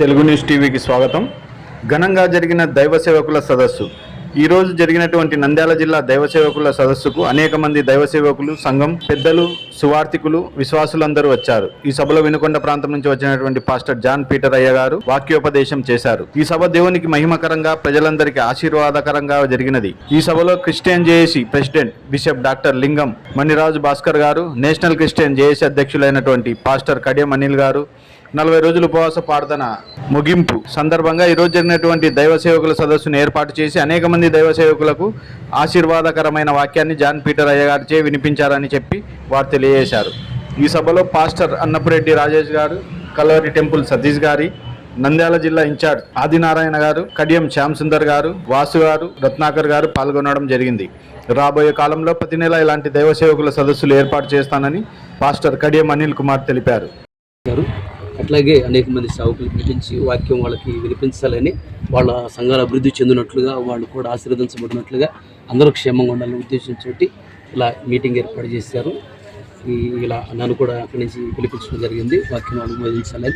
Telugu news టీవీకి స్వాగతం. ఘనంగా జరిగిన దైవ సేవకుల సదస్సు. ఈ రోజు జరిగినటువంటి నంద్యాల జిల్లా దైవ సేవకుల సదస్సుకు అనేక మంది దైవ సేవకులు సంఘం పెద్దలు సువార్థికులు విశ్వాసులందరూ వచ్చారు. ఈ సభలో వినుకొండ ప్రాంతం నుంచి వచ్చినటువంటి పాస్టర్ జాన్ పీటర్ అయ్య గారు వాక్యోపదేశం చేశారు. ఈ సభ దేవునికి మహిమకరంగా ప్రజలందరికీ ఆశీర్వాదకరంగా జరిగినది. ఈ సభలో Christian JAC president bishop doctor Lingam Maniraju Bhaskar గారు నేషనల్ క్రిస్టియన్ జేఏసీ అధ్యక్షులైనటువంటి పాస్టర్ కడియం అనిల్ గారు నలభై రోజులు ఉపవాస ప్రార్థన ముగింపు సందర్భంగా ఈరోజు జరిగినటువంటి దైవ సేవకుల సదస్సును ఏర్పాటు చేసి అనేక మంది దైవ సేవకులకు ఆశీర్వాదకరమైన వాక్యాన్ని జాన్ పీటర్ అయ్య గారిచే వినిపించారని చెప్పి వారు తెలియజేశారు. ఈ సభలో పాస్టర్ అన్నపురెడ్డి రాజేష్ గారు కలవరి టెంపుల్ సతీష్ గారి నంద్యాల జిల్లా ఇన్ఛార్జ్ ఆదినారాయణ గారు కడియం శ్యామ్ సుందర్ గారు వాసు గారు రత్నాకర్ గారు పాల్గొనడం జరిగింది. రాబోయే కాలంలో ప్రతి నెల ఇలాంటి దైవ సేవకుల సదస్సులు ఏర్పాటు చేస్తానని పాస్టర్ కడియం అనిల్ కుమార్ తెలిపారు. అట్లాగే అనేక మంది సేవకులు పిలిపించి వాక్యం వాళ్ళకి వినిపించాలని వాళ్ళ సంఘాలు అభివృద్ధి చెందినట్లుగా వాళ్ళు కూడా ఆశీర్వదించబడినట్లుగా అందరూ క్షేమంగా ఉండాలని ఉద్దేశంతో ఇలా మీటింగ్ ఏర్పాటు చేశారు. ఈ- ఇలా నన్ను కూడా అక్కడి నుంచి పిలిపించడం జరిగింది. వాక్యం వాళ్ళు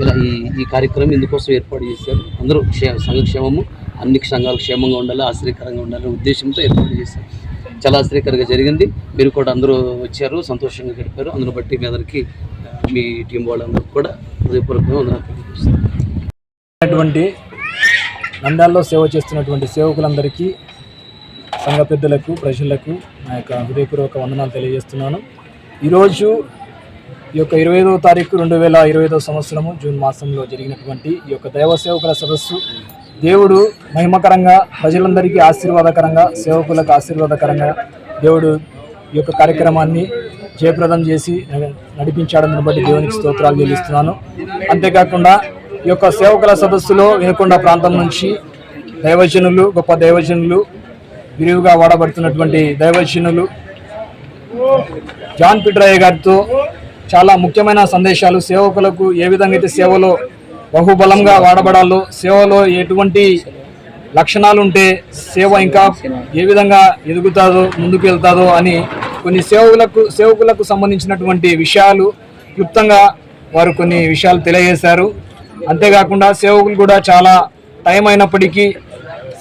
ఇలా ఈ ఈ కార్యక్రమం ఇందుకోసం ఏర్పాటు చేశారు. అందరూ క్షే సంఘ క్షేమము అన్ని సంఘాలు క్షేమంగా ఉండాలి ఆశ్చర్యకరంగా ఉండాలనే ఉద్దేశంతో ఏర్పాటు చేశారు. చాలా ఆశ్చర్యకరంగా జరిగింది. మీరు కూడా అందరూ వచ్చారు సంతోషంగా గడిపారు. అందును బట్టి మీ అందరికీ మీ టీం వాళ్ళందరూ కూడా హృదయపూర్వకంగా వందనాలు అటువంటి నంద్యాలలో సేవ చేస్తున్నటువంటి సేవకులందరికీ సంఘ పెద్దలకు ప్రజలకు నా యొక్క హృదయపూర్వక వందనాలు తెలియజేస్తున్నాను. ఈరోజు ఈ యొక్క ఇరవై ఐదవ తారీఖు రెండు వేల ఇరవై ఐదవ సంవత్సరము జూన్ మాసంలో జరిగినటువంటి ఈ యొక్క దైవ సేవకుల సదస్సు దేవుడు మహిమకరంగా ప్రజలందరికీ ఆశీర్వాదకరంగా సేవకులకు ఆశీర్వాదకరంగా దేవుడు ఈ యొక్క కార్యక్రమాన్ని జయప్రదం చేసి నడిపించాడని బట్టి దేవునికి స్తోత్రాలు చెల్లిస్తున్నాను. అంతేకాకుండా ఈ యొక్క సేవకుల సదస్సులో వినకొండ ప్రాంతం నుంచి దైవజనులు గొప్ప దైవజనులు విరివిగా వాడబడుతున్నటువంటి దైవజనులు జాన్ పిట్రయ్య గారితో చాలా ముఖ్యమైన సందేశాలు సేవకులకు ఏ విధంగా అయితే సేవలో బహుబలంగా వాడబడాలో సేవలో ఎటువంటి లక్షణాలు ఉంటే సేవ ఇంకా ఏ విధంగా ఎదుగుతాదో ముందుకు వెళ్తాదో అని కొన్ని సేవకులకు సేవకులకు సంబంధించినటువంటి విషయాలు క్లుప్తంగా వారు కొన్ని విషయాలు తెలియజేశారు. అంతేకాకుండా సేవకులు కూడా చాలా టైం అయినప్పటికీ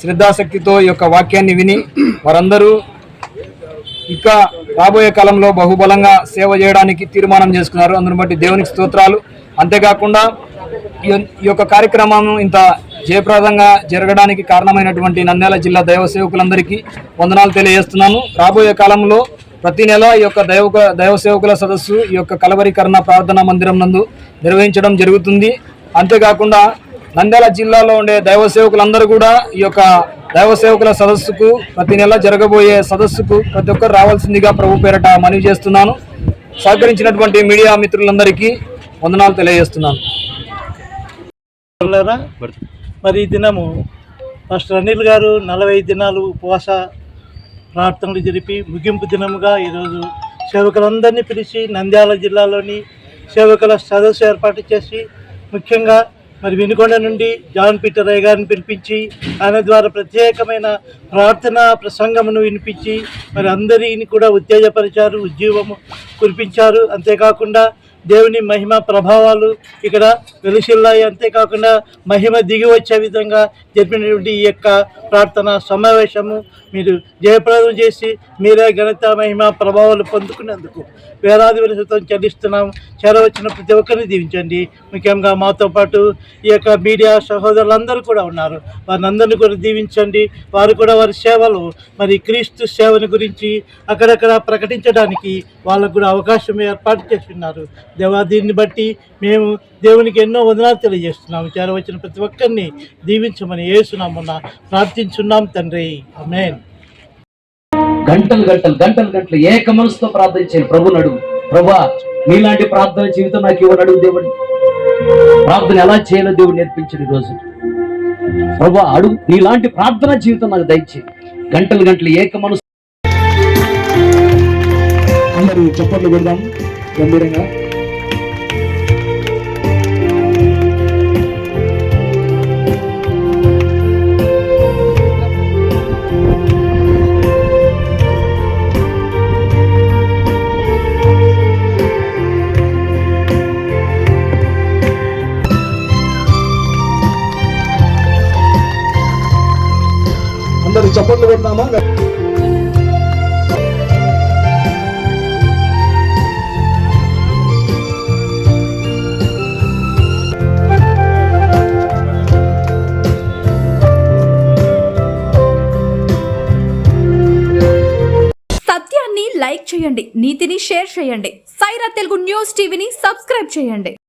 శ్రద్ధాశక్తితో ఈ యొక్క వాక్యాన్ని విని వారందరూ ఇంకా రాబోయే కాలంలో బహుబలంగా సేవ చేయడానికి తీర్మానం చేసుకున్నారు. అందును బట్టి దేవునికి స్తోత్రాలు. అంతేకాకుండా ఈ ఈ యొక్క కార్యక్రమం ఇంత జయప్రదంగా జరగడానికి కారణమైనటువంటి నంద్యాల జిల్లా దైవ సేవకులందరికీ వందనాలు తెలియజేస్తున్నాను. రాబోయే కాలంలో ప్రతి నెల ఈ యొక్క దైవ దైవ సేవకుల సదస్సు ఈ యొక్క కలవరీకరణ ప్రార్థనా మందిరం నందు నిర్వహించడం జరుగుతుంది. అంతేకాకుండా నంద్యాల జిల్లాలో ఉండే దైవ సేవకులందరూ కూడా ఈ యొక్క దైవ సేవకుల సదస్సుకు ప్రతి నెల జరగబోయే సదస్సుకు ప్రతి ఒక్కరు రావాల్సిందిగా ప్రభు పేరట మనవి చేస్తున్నాను. సహకరించినటువంటి మీడియా మిత్రులందరికీ వందనాలు తెలియజేస్తున్నాను. మరి ఈ దినము మాస్టర్ అనిల్ గారు నలభై దినాలు ఉపవాస ప్రార్థనలు జరిపి ముగింపు దినముగా ఈరోజు సేవకులందరినీ పిలిచి నంద్యాల జిల్లాలోని సేవకుల సదస్సు ఏర్పాటు చేసి ముఖ్యంగా మరి వినుకొండ నుండి జాన్ పీటర్ రయ్య గారిని పిలిపించి ఆయన ద్వారా ప్రత్యేకమైన ప్రార్థన ప్రసంగమును వినిపించి మరి అందరిని కూడా ఉత్తేజపరిచారు ఉద్యోగము కురిపించారు. అంతేకాకుండా దేవుని మహిమ ప్రభావాలు ఇక్కడ వెలుసిల్లాయి. అంతేకాకుండా మహిమ దిగి వచ్చే విధంగా జరిపినటువంటి ఈ యొక్క ప్రార్థన సమావేశము మీరు జయప్రదం చేసి మీరే ఘనత మహిమ ప్రభావాలు పొందుకునేందుకు వేలాది వెలుసుతో చెల్లిస్తున్నాం. చేరవచ్చిన ప్రతి ఒక్కరిని దీవించండి. ముఖ్యంగా మాతో పాటు ఈ యొక్క మీడియా సహోదరులందరూ కూడా ఉన్నారు. వారిని అందరిని కూడా దీవించండి. వారు కూడా వారి సేవలు మరి క్రీస్తు సేవను గురించి అక్కడక్కడ ప్రకటించడానికి వాళ్ళకు కూడా అవకాశం ఏర్పాటు చేస్తున్నారు దేవా దీన్ని బట్టి మేము దేవునికి ఎన్నో వదనాలు తెలియజేస్తున్నాము. చేరవచ్చిన ప్రతి ఒక్కరిని దీవించమని ఏసునామున ప్రార్థించున్నాం తండ్రి. ఆమేన్. గంటలు గంటలు గంటలు గంటలు ఏక మనసుతో ప్రార్థించాను ప్రభు నడువు ప్రభా నీలాంటి ప్రార్థన జీవితం నాకు ఇవ్వను అడుగు దేవుడు ప్రార్థన ఎలా చేయాలో దేవుడు నేర్పించాడు ఈ రోజు. ప్రభా అడుగు. నీలాంటి ప్రార్థన జీవితం నాకు దయచేయి. గంటలు గంటలు ఏక మనసు. అందరూ చప్పట్లు కొడదాం. గంభీరంగా. చప్పట్లు కొట్టినామా సత్యాన్ని లైక్ చేయండి నీతిని షేర్ చేయండి. సైరా తెలుగు న్యూస్ టీవీని సబ్స్క్రైబ్ చేయండి.